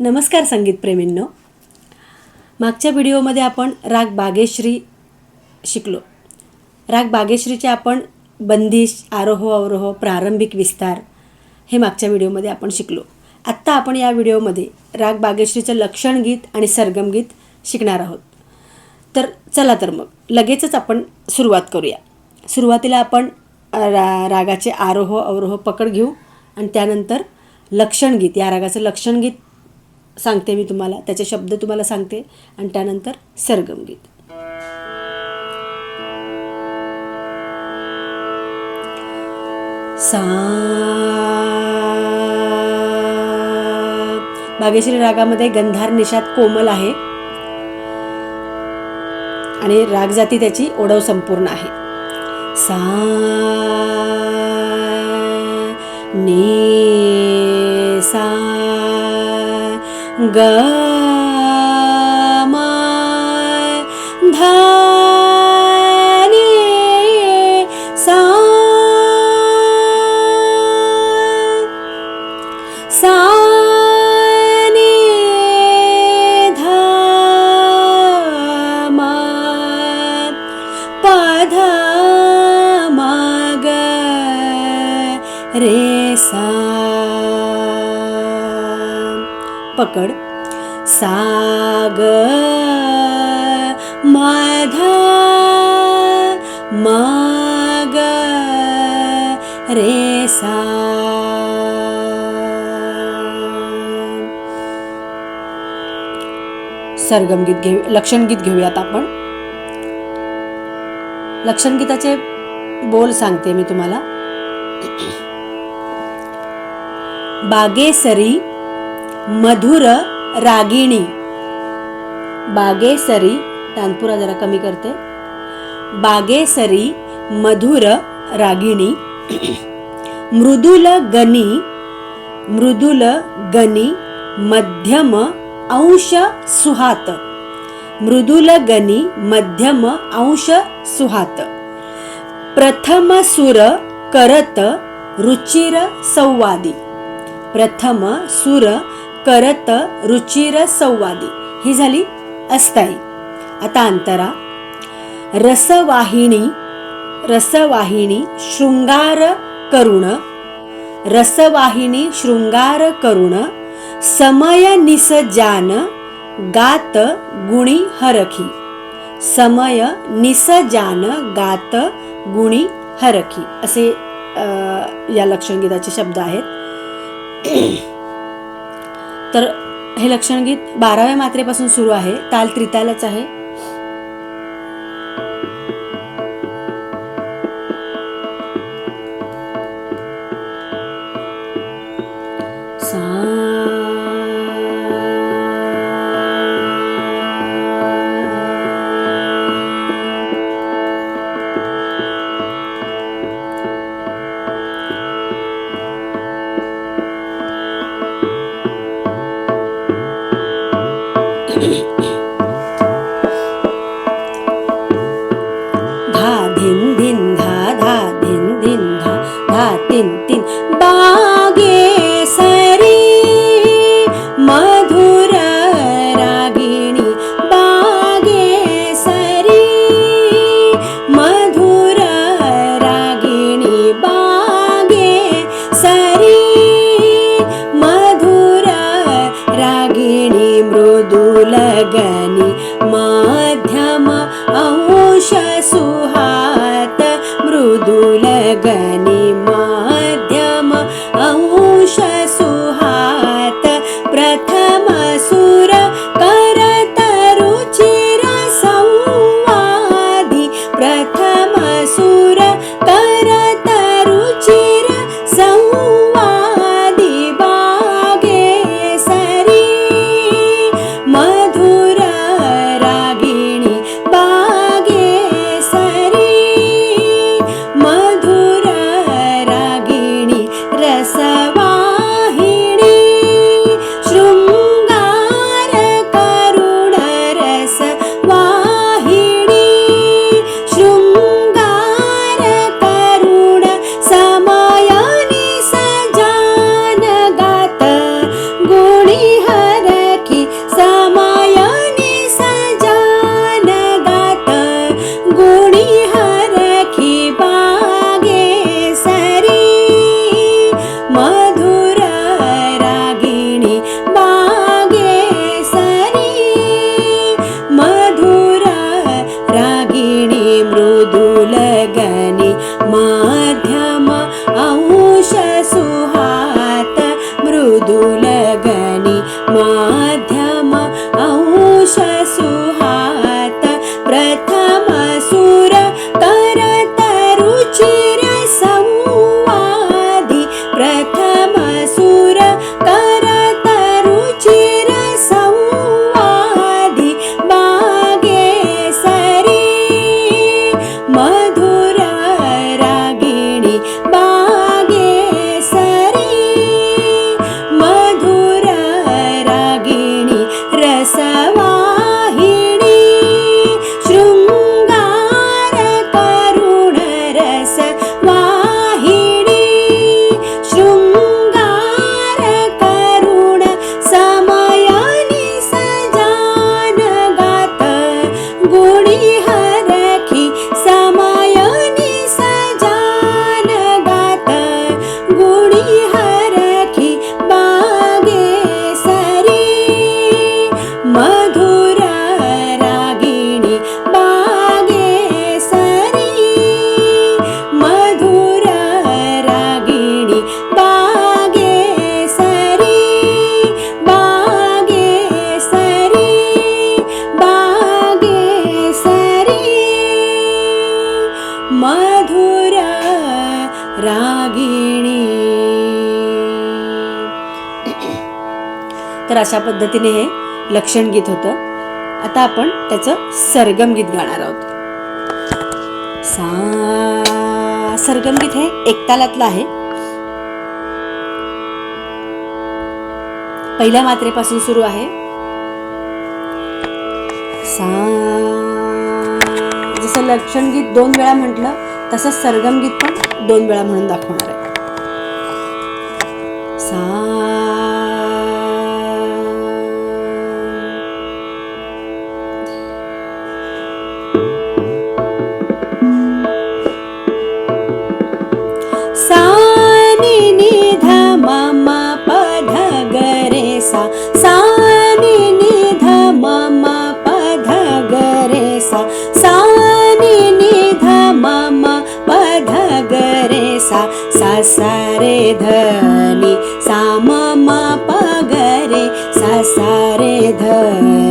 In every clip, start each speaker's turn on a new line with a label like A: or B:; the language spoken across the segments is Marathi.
A: नमस्कार संगीतप्रेमींनो मागच्या व्हिडिओमध्ये आपण राग बागेश्री शिकलो. राग बागेश्रीचे आपण बंदिश आरोह अवरोह प्रारंभिक विस्तार हे मागच्या व्हिडिओमध्ये आपण शिकलो. आत्ता आपण या व्हिडिओमध्ये राग बागेश्रीचं लक्षण गीत आणि सरगम गीत शिकणार आहोत. तर चला तर मग लगेचच आपण सुरुवात करूया. सुरुवातीला आपण रा रागाचे आरोह अवरोह पकड घेऊ आणि त्यानंतर लक्षणगीत या रागाचं लक्षणगीत सांगते मी तुम्हाला त्याचे शब्द तुम्हाला सांगते आणि त्यानंतर सरगमगीत सा बागेश्री रागामध्ये गंधार निषाद कोमल आहे. आणि राग जाती त्याची ओढव संपूर्ण आहे. सा ने सा म धा नि सा सा नि धा म प ध म ग रे सा पकड. सा ग माग रे सा सरगमगीत घेऊ लक्षणगीत घेऊयात आपण. लक्षणगीताचे बोल सांगते मी तुम्हाला. बागेसरी मधुर रागिणी. बागेसरी तानपुरा जरा कमी करते. बागेसरी मधुर रागिणी. मृदुल गनी मृदुल गनी मध्यम अंश सुहात. मृदुल गनी मध्यम अंश सुहात. प्रथम सुर करत रुचिर संवादी. प्रथम सुर करत रुचिर संवादी. ही झाली अस्थायी. आता अंतरा. रसवाहिनी रसवाहिनी शृंगार करुण. रसवाहिनी शृंगार करुण. समय निसजान गात गुणी हरखी. समय निसजान गात गुणी हरखी. असे या लक्षणगीताचे शब्द आहेत. तर हे लक्षणगीत बाराव्या मात्रेपासून सुरू आहे ताल त्रितालच आहे. माधुरा रागिणी. तर अशा पद्धतीने हे लक्षण गीत होतं. आता आपण त्याचं सरगम गीत गाणार आहोत. सा सरगम गीत हे एकतालातलं आहे. पहिल्या मात्रेपासून सुरू आहे. सा जसं लक्षण गीत दोन वेळा म्हटलं तसंच सरगम गीत पण दोन वेळा म्हणून दाखवणार आहे.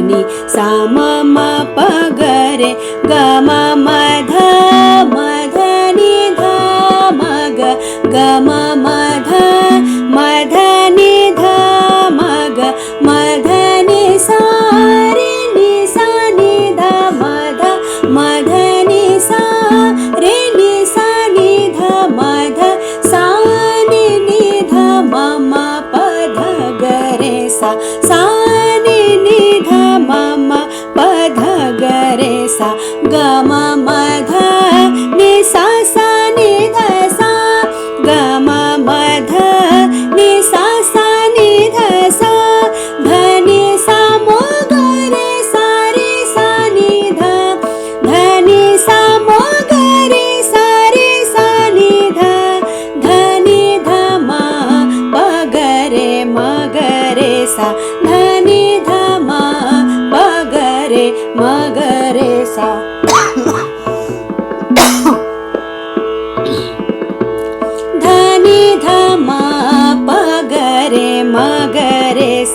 A: नि सम पगरे ग मधनि मग ग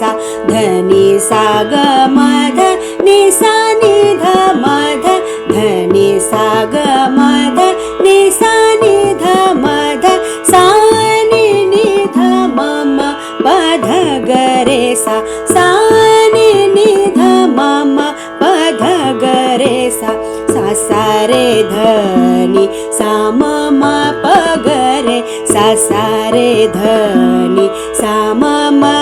A: सा धनी सा ग म ध नि सा नि ध म ध धनी सा ग म ध नि सा नि ध म ध सा नि नि ध म म प ध ग रे सा सा नि नि ध म म प ध ग रे सा सा सा रे ध नि सा म म प ग रे सा सा रे ध नि सा म म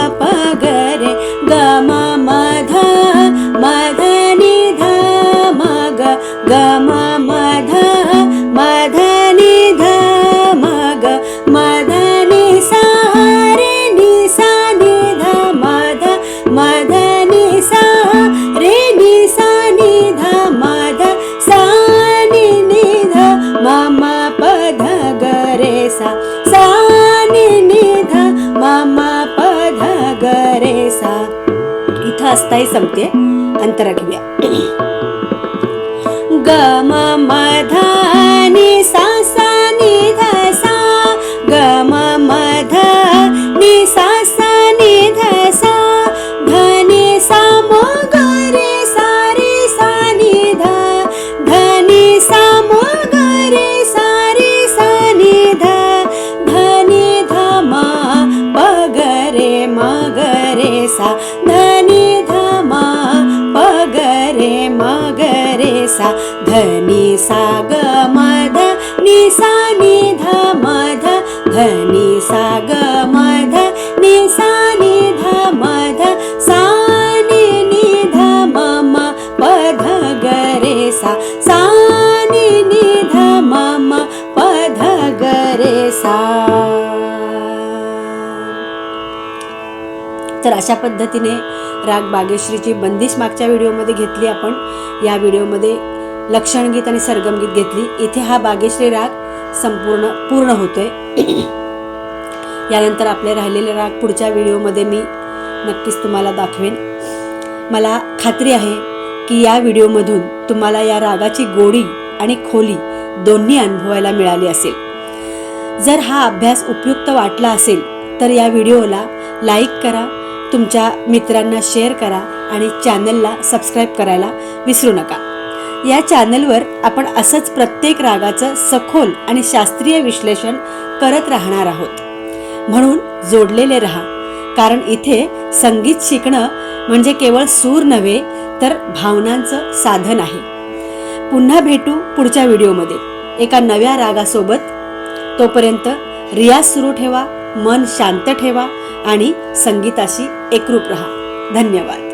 A: इथं संपते अंतरा घेऊया ग म नि सा सा नि ध सा ग म म ध नि सा सा नि ध सा ध नि सा म ग रे सा रे सा नि ध ध नि सा म ग रे सा रे सा नि ध ध नि ध म प ग रे म ग रे सा धनी ध नि सा ग म ध नि सा नि ध म ध ध नि सा ग म ध नि सा नि ध म ध सा नि नि ध म म प ध ग रे सा. सा नि नि ध म म प ध ग रे सा. तर अशा पद्धतीने राग बागेश्रीची बंदिश मागच्या व्हिडिओमध्ये घेतली आपण. या व्हिडिओमध्ये लक्षणगीत आणि सरगमगीत घेतली. इथे हा बागेश्री राग संपूर्ण पूर्ण होतोय. यानंतर आपले राहिलेले राग पुढच्या व्हिडिओमध्ये मी नक्कीच तुम्हाला दाखवेन. मला खात्री आहे की या व्हिडिओमधून तुम्हाला या रागाची गोडी आणि खोली दोन्ही अनुभवायला मिळाली असेल. जर हा अभ्यास उपयुक्त वाटला असेल तर या व्हिडिओला लाईक करा तुमच्या मित्रांना शेअर करा आणि चॅनलला सबस्क्राईब करायला विसरू नका. या चॅनलवर आपण असंच प्रत्येक रागाचं सखोल आणि शास्त्रीय विश्लेषण करत राहणार आहोत. म्हणून जोडलेले राहा. कारण इथे संगीत शिकणं म्हणजे केवळ सूर नव्हे तर भावनांचं साधन आहे. पुन्हा भेटू पुढच्या व्हिडिओमध्ये. एका नव्या रागासोबत. तोपर्यंत रियाज सुरू ठेवा मन शांत ठेवा आणि संगीताशी एकरूप रहा. धन्यवाद.